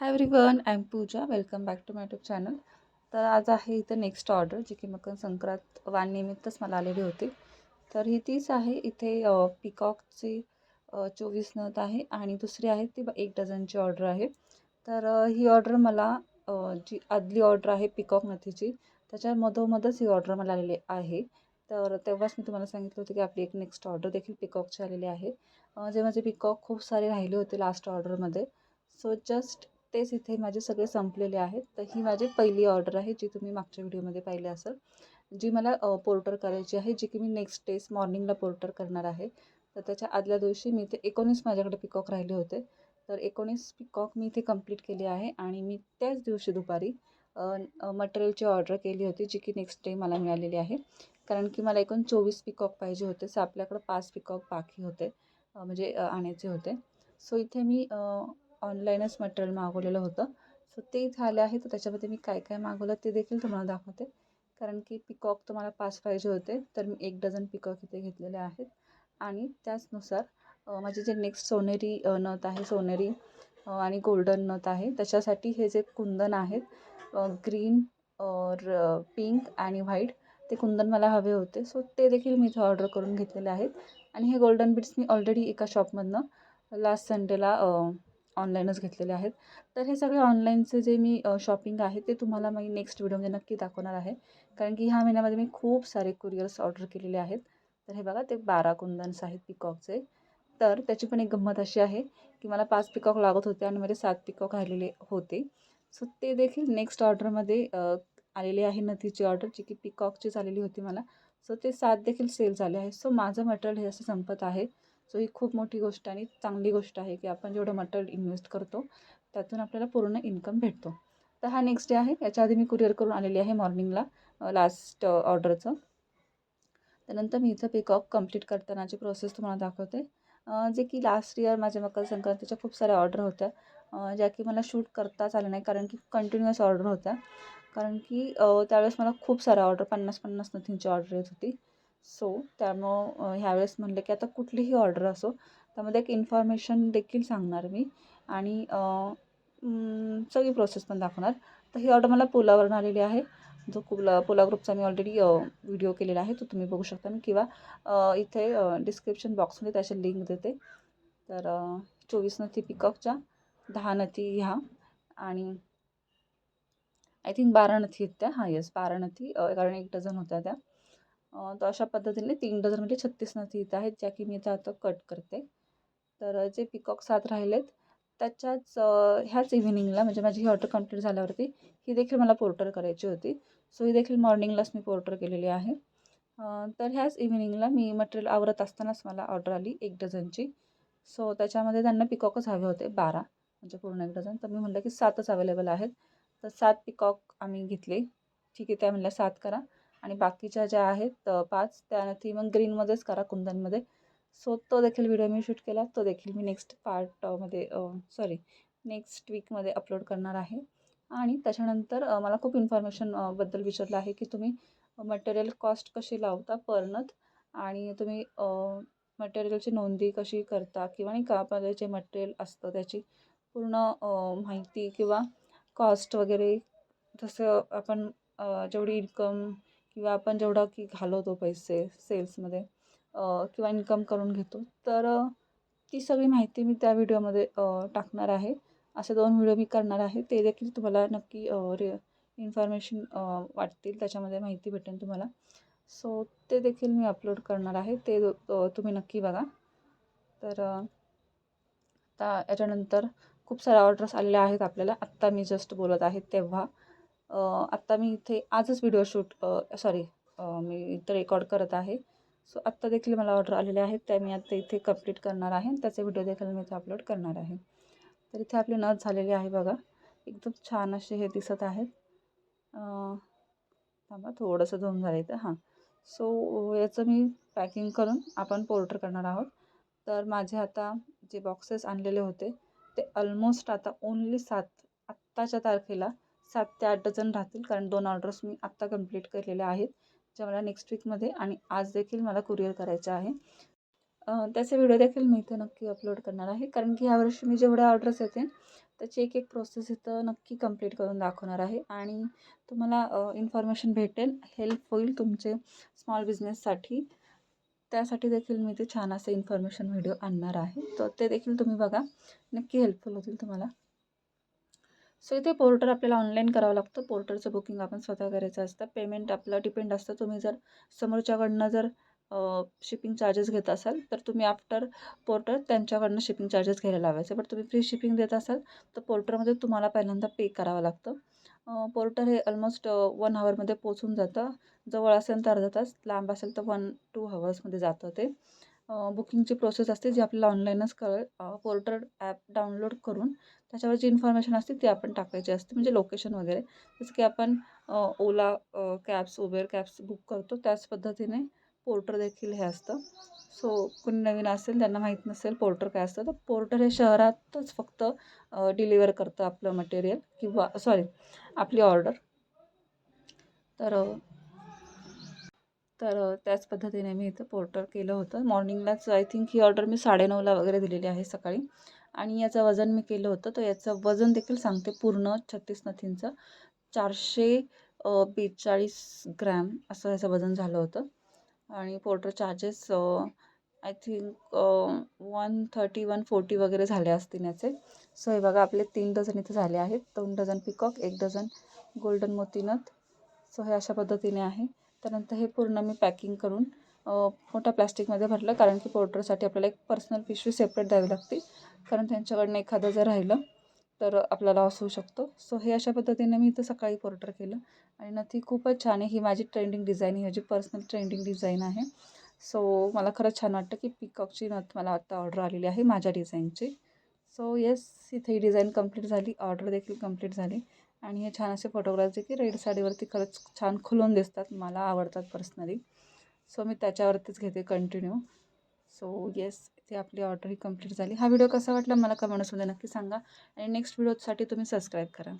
Hi everyone I am Pooja welcome back to my YouTube channel तर आज आहे इथं नेक्स्ट ऑर्डर जी की मकर संक्रांत वाणनिमित्तच मला आलेली होती. तर ही तीच आहे. इथे पिकॉकची चोवीस नथ आहे आणि दुसरी आहे ती एक डझनची ऑर्डर आहे. तर ही ऑर्डर मला जी आदली ऑर्डर आहे पिकॉक नथीची त्याच्या मधोमधच ही ऑर्डर मला आलेली आहे. तर तेव्हाच मी तुम्हाला सांगितलं होतं की आपली एक नेक्स्ट ऑर्डर देखील पिकॉकची आलेली आहे. जे माझे पिकॉक खूप सारे राहिले होते लास्ट ऑर्डरमध्ये सो जस्ट तेच इथे माझे सगळे संपलेले आहेत. तर ही माझी पहिली ऑर्डर आहे जी तुम्ही मागच्या व्हिडिओमध्ये पाहिली असेल. जी मला पोर्टर करायची आहे जी की मी नेक्स्ट डेज मॉर्निंगला पोर्टर करणार आहे. तर त्याच्या आदल्या दिवशी मी ते एकोणीस माझ्याकडे पिकॉक राहिले होते. तर एकोणीस पिकॉक मी इथे कंप्लीट केले आहे आणि मी त्याच दिवशी दुपारी मटेरियलची ऑर्डर केली होती जी की नेक्स्ट डे मला मिळालेली आहे. कारण की मला एकूण चोवीस पिकॉक पाहिजे होते सो आपल्याकडं पाच पिकॉक बाकी होते म्हणजे आणायचे होते. सो इथे मी ऑनलाईनच मटेरियल मागवलेलं होतं. सो ते झालं आहे. तर त्याच्यामध्ये मी काय काय मागवलं ते देखील तुम्हाला दाखवते. कारण की पिकॉक तुम्हाला पाच पाहिजे होते. तर मी एक डझन पिकॉक इथे घेतलेले आहेत. आणि त्याचनुसार माझे जे नेक्स्ट सोनेरी नथ आहे सोनेरी आणि गोल्डन नथ आहे त्याच्यासाठी हे जे कुंदन आहेत ग्रीन और पिंक आणि व्हाईट ते कुंदन मला हवे होते. सो ते देखील मी इथे ऑर्डर करून घेतलेले आहेत. आणि हे गोल्डन बिट्स मी ऑलरेडी एका शॉपमधनं लास्ट संडेला ऑनलाईनच घेतलेले आहेत. तर हे सगळे ऑनलाईनचे जे मी शॉपिंग आहे ते तुम्हाला मी नेक्स्ट व्हिडिओमध्ये नक्की दाखवणार आहे. कारण की ह्या महिन्यामध्ये मी खूप सारे कुरिअर्स ऑर्डर केलेले आहेत. तर हे बघा ते बारा कुंदन्स आहेत पिकॉकचे. तर त्याची पण एक गंमत अशी आहे की मला पाच पिकॉक लागत होते आणि माझे सात पिकॉक राहिलेले होते. सो ते देखील नेक्स्ट ऑर्डरमध्ये आलेली आहे नथीची ऑर्डर जी की पिकॉकचीच आलेली होती मला. सो ते सात देखील सेल झाले आहे सो माझं मटेरियल हे असं संपत आहे. सो ही खूप मोठी गोष्ट आणि चांगली गोष्ट आहे की आपण जेवढं मटेरियल इन्व्हेस्ट करतो त्यातून आपल्याला पूर्ण इन्कम भेटतो. तर हा नेक्स्ट डे आहे. याच्या आधी मी कुरिअर करून आलेली आहे मॉर्निंगला लास्ट ऑर्डरचं त्यानंतर मी इथं पिकअप कंप्लीट करतानाची प्रोसेस तुम्हाला दाखवते. जे की लास्ट इयर माझ्या मकर संक्रांतीच्या खूप साऱ्या ऑर्डर होत्या. ज्या की मला शूट करताच आल्या नाही कारण की कंटिन्युअस ऑर्डर होत्या. कारण की त्यावेळेस मला खूप साऱ्या ऑर्डर पन्नास पन्नास नथींची ऑर्डर येत होती. सो त्यामुळं ह्यावेळेस म्हणलं की आता कुठलीही ऑर्डर असो त्यामध्ये एक इन्फॉर्मेशन देखील सांगणार मी. आणि सगळी प्रोसेस पण दाखवणार. तर ही ऑर्डर मला पुलावरून आलेली आहे. जो कुला पोला ग्रुपचा मी ऑलरेडी व्हिडिओ केलेला आहे तो तुम्ही बघू शकता मी. किंवा इथे डिस्क्रिप्शन बॉक्समध्ये त्याची लिंक देते. तर चोवीस नथी पिकअपच्या दहा नथी ह्या. आणि आय थिंक बारा नथी आहेत त्या. हां येस बारा नथी कारण एक डझन होत्या त्या. तर अशा पद्धतीने तीन डझन म्हणजे छत्तीस नथी इथं आहेत ज्या की मी इथं आता कट करते. तर जे पिकॉक सात राहिलेत त्याच्याच ह्याच इव्हिनिंगला म्हणजे माझी ही ऑर्डर कंप्लीट झाल्यावरती ही देखील मला पोर्टर करायची होती. सो ही देखील मॉर्निंगलाच मी पोर्टर केलेली आहे. तर ह्याच इव्हिनिंगला मी मटेरियल आवरत असतानाच मला ऑर्डर आली एक डझनची. सो त्याच्यामध्ये त्यांना पिकॉकच हवे होते बारा म्हणजे पूर्ण एक डझन. तर मी म्हटलं की सातच अवेलेबल आहेत. तर सात पिकॉक आम्ही घेतले. ठीक आहे त्या म्हणल्या सात करा. आणि बाकीच्या ज्या आहेत पाच त्या ती मग ग्रीनमध्येच करा कुंदनमध्ये. सो तो देखील व्हिडिओ मी शूट केला. तो देखील मी नेक्स्ट पार्टमध्ये सॉरी नेक्स्ट वीकमध्ये अपलोड करणार आहे. आणि त्याच्यानंतर मला खूप इन्फॉर्मेशनबद्दल विचारलं आहे की तुम्ही मटेरियल कॉस्ट कशी लावता परनत आणि तुम्ही मटेरियलची नोंदी कशी करता? किंवा नाही का आपल्याला जे मटेरियल असतं त्याची पूर्ण माहिती किंवा कॉस्ट वगैरे जसं आपण जेवढी इन्कम किंवा आपण जेवढा की घालवतो पैसे सेल्समध्ये किंवा इन्कम करून घेतो तर ती सगळी माहिती मी त्या व्हिडिओमध्ये टाकणार आहे. असे दोन व्हिडिओ मी करणार आहे ते देखील तुम्हाला नक्की रे इन्फॉर्मेशन वाटतील त्याच्यामध्ये माहिती भेटेल तुम्हाला. सो ते देखील मी अपलोड करणार आहे ते तुम्ही नक्की बघा. तर आता याच्यानंतर खूप साऱ्या ऑर्डर्स आलेल्या आहेत आपल्याला. आत्ता मी जस्ट बोलत आहे तेव्हा. आत्ता मी इथे आजच व्हिडिओ शूट सॉरी मी इथं रेकॉर्ड करत आहे. सो आत्ता देखील मला ऑर्डर आलेले आहेत त्या मी आत्ता इथे कंप्लीट करणार आहे आणि त्याचे व्हिडिओ देखील मी इथे अपलोड करणार आहे. तर इथे आपले नथ झालेले आहे बघा. एकदम छान असे हे दिसत आहेत. थांबा थोडंसं धुवून झालं इथं. हां. सो याचं मी पॅकिंग करून आपण पोर्टर करणार आहोत. तर माझे आता जे बॉक्सेस आणलेले होते ते ऑलमोस्ट आता ओन्ली सात आत्ताच्या तारखेला सात ते आठ डझन राहतील. कारण दोन ऑर्डर्स मी आत्ता कंप्लीट केलेल्या आहेत. ज्या मला नेक्स्ट वीकमध्ये आणि आज देखील मला कुरिअर करायचं आहे. त्याचे व्हिडिओ देखील मी इथे नक्की अपलोड करणार आहे. कारण की ह्यावर्षी मी जेवढ्या ऑर्डर्स येते त्याची एक एक प्रोसेस इथं नक्की कंप्लीट करून दाखवणार आहे. आणि तुम्हाला इन्फॉर्मेशन भेटेल हेल्प होईल तुमचे स्मॉल बिझनेससाठी त्यासाठी देखील मी ते छान असे इन्फॉर्मेशन व्हिडिओ आणणार आहे. तर ते देखील तुम्ही बघा. नक्की हेल्पफुल होतील तुम्हाला. सो इथे पोर्टर आपल्याला ऑनलाईन करावं लागतं. पोर्टरचं बुकिंग आपण स्वतः करायचं असतं. पेमेंट आपलं डिपेंड असतं. तुम्ही जर समोरच्याकडनं जर शिपिंग चार्जेस घेत असाल तर तुम्ही आफ्टर पोर्टर त्यांच्याकडनं शिपिंग चार्जेस घ्यायला लावायचे. बट तुम्ही फ्री शिपिंग देत असाल तर पोर्टरमध्ये तुम्हाला पहिल्यांदा पे करावं लागतं. पोर्टर हे ऑलमोस्ट वन हवरमध्ये पोचून जातं. जवळ असेल तर अर्धा तास. लांब असेल तर वन टू हवर्समध्ये जातं ते. बुकिंगची प्रोसेस असते जी आपल्याला ऑनलाईनच कळेल. पोर्टर ॲप डाउनलोड करून त्याच्यावर जी इन्फॉर्मेशन असते ती आपण टाकायची असते म्हणजे लोकेशन वगैरे. जसं की आपण Ola cabs Uber cabs book करतो त्याच पद्धतीने पोर्टर देखील हे असतं. सो कोणी नवीन असेल त्यांना माहीत नसेल पोर्टर काय असतं तर पोर्टर हे शहरातच फक्त डिलिव्हर करतं आपलं मटेरियल किंवा सॉरी आपली ऑर्डर. तर तर त्याच पद्धतीने मी इथं पोर्टर केलं होतं. मॉर्निंगलाच आय थिंक ही ऑर्डर मी साडेनऊला वगैरे दिलेली आहे सकाळी. आणि याचं वजन मी केलं होतं. तर याचं वजन देखील सांगते पूर्ण छत्तीस नथींचं. चारशे बेचाळीस ग्रॅम असं याचं वजन झालं होतं. आणि porter charges I think one thirty one forty वगैरे झाले असतील याचे. सो हे बघा आपले तीन डझन इथे झाले आहेत. दोन डझन पिकॉक एक डझन गोल्डन मोतीनथ. सो हे अशा पद्धतीने आहे. त्यानंतर हे पूर्ण मी पॅकिंग करून मोठ्या प्लॅस्टिकमध्ये भरलं. कारण की पोर्टरसाठी आपल्याला एक पर्सनल पिशवी सेपरेट द्यावी लागते. कारण त्यांच्याकडनं एखादं जर राहिलं तर आपला लॉस होऊ शकतो. सो हे अशा पद्धतीने मी इथं सकाळी पोर्टर केलं. आणि नथी खूपच छान आहे. ही माझी ट्रेंडिंग डिझाईन ही माझी पर्सनल ट्रेंडिंग डिझाईन आहे. सो मला खरंच छान वाटतं की पिकॉकची नथ मला आता ऑर्डर आलेली आहे माझ्या डिझाईनची सो येस इथे ही डिझाईन कंप्लीट झाली. ऑर्डर देखील कंप्लीट झाली. आणि हे छान असे फोटोग्राफ्स जे की रेड साडीवरती खरंच छान खुलून दिसतात मला आवडतात पर्सनली सो मी त्याच्यावरतीच घेते कंटिन्यू सो येस ते आपली ऑर्डर ही कंप्लीट झाली. हा व्हिडिओ कसा वाटला मला कमेंट्समध्ये नक्की सांगा. आणि नेक्स्ट व्हिडिओसाठी तुम्ही सबस्क्राईब करा.